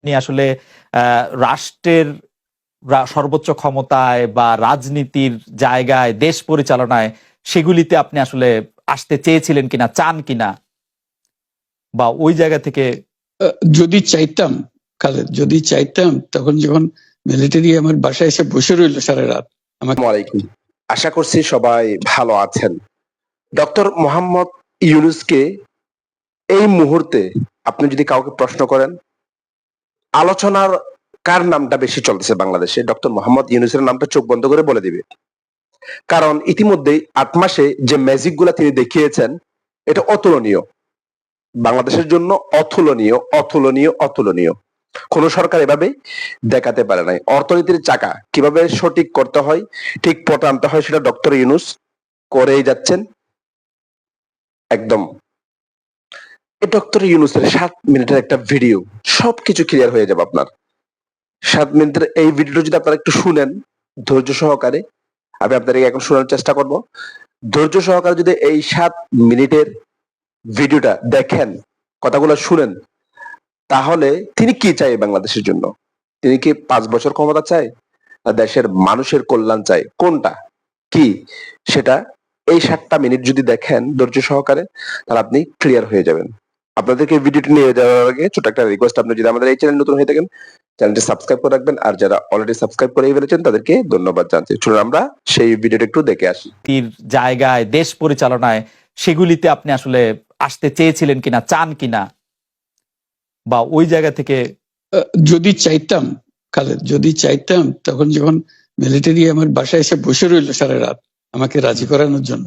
আপনি আসলে আহ, রাষ্ট্রের সর্বোচ্চ ক্ষমতায় বা রাজনীতির জায়গায় দেশ পরিচালনায় সেগুলিতে আপনি আসলে আসতে চেয়েছিলেন কিনা চান কিনা? বা ওই জায়গা থেকে যদি চাইতাম খালেদ যদি চাইতাম তখন যখন মিলিটারি আমার বাসায় এসে বসে রইল সারা রাত আলাইকুম। আশা করছি সবাই ভালো আছেন। ডক্টর মোহাম্মদ ইউনুসকে এই মুহূর্তে আপনি যদি কাউকে প্রশ্ন করেন আলোচনার কার নামটা বেশি চলতেছে বাংলাদেশে? ডক্টর মোহাম্মদ ইউনুসের নামটা চোখ বন্ধ করে বলে দিবে। কারণ ইতিমধ্যেই আট মাসে যে ম্যাজিকগুলা তিনি দেখিয়েছেন, এটা অতুলনীয়। বাংলাদেশের জন্য অতুলনীয় অতুলনীয় অতুলনীয়। কোন সরকার এভাবে দেখাতে পারে নাই। অর্থনীতির চাকা কীভাবে সঠিক করতে হয়, ঠিক পথে আনতে হয়, সেটা ডক্টর ইউনুস করেই যাচ্ছেন। একদম ডক্টর ইউনুসের সাত মিনিটের একটা ভিডিও সবকিছু ক্লিয়ার হয়ে যাবে আপনার। সাত মিনিটের এই ভিডিওটা যদি আপনারা একটু শুনেন, ধৈর্য সহকারে, আমি আপনাদেরকে এখন শোনার চেষ্টা করব। ধৈর্য সহকারে যদি এই সাত মিনিটের ভিডিওটা দেখেন, কথাগুলো শুনেন, তাহলে তিনি কি চাই বাংলাদেশের জন্য? তিনি কি পাঁচ বছর ক্ষমতা চায়? না দেশের মানুষের কল্যাণ চায়? কোনটা? কি? সেটা এই সাতটা মিনিট যদি দেখেন, ধৈর্য সহকারে, তাহলে আপনি ক্লিয়ার হয়ে যাবেন। আপনাদেরকে ভিডিওটি নিয়ে যাওয়ার আগে ছোট একটা রিকোয়েস্ট আপনি যদি আমাদের এই চ্যানেল নতুন হয়ে থাকেন চ্যানেলটি সাবস্ক্রাইব করে রাখবেন আর যারা অলরেডি সাবস্ক্রাইব করে ফেলেছেন তাদেরকে ধন্যবাদ জানছি চলুন আমরা সেই ভিডিওটা একটু দেখে আসি। তীর জায়গায় দেশ পরিচালনায় সেগুলিতে আপনি আসলে আসতে চেয়েছিলেন কিনা চান কিনা? বা ওই জায়গা থেকে আহ, যদি চাইতাম খালেদ যদি চাইতাম তখন যখন মিলিটারি আমার বাসায় এসে বসে রইল সারা রাত আমাকে রাজি করানোর জন্য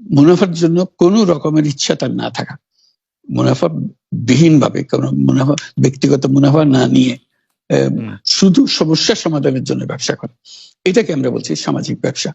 মুনাফার জন্য কোনো রকমের ইচ্ছা তার না থাকা। মুনাফা বিহীন ভাবে কোনো মুনাফা ব্যক্তিগত মুনাফা না নিয়ে আহ, শুধু সমস্যা সমাধানের জন্য ব্যবসা করে। এটাকে আমরা বলছি সামাজিক ব্যবসা।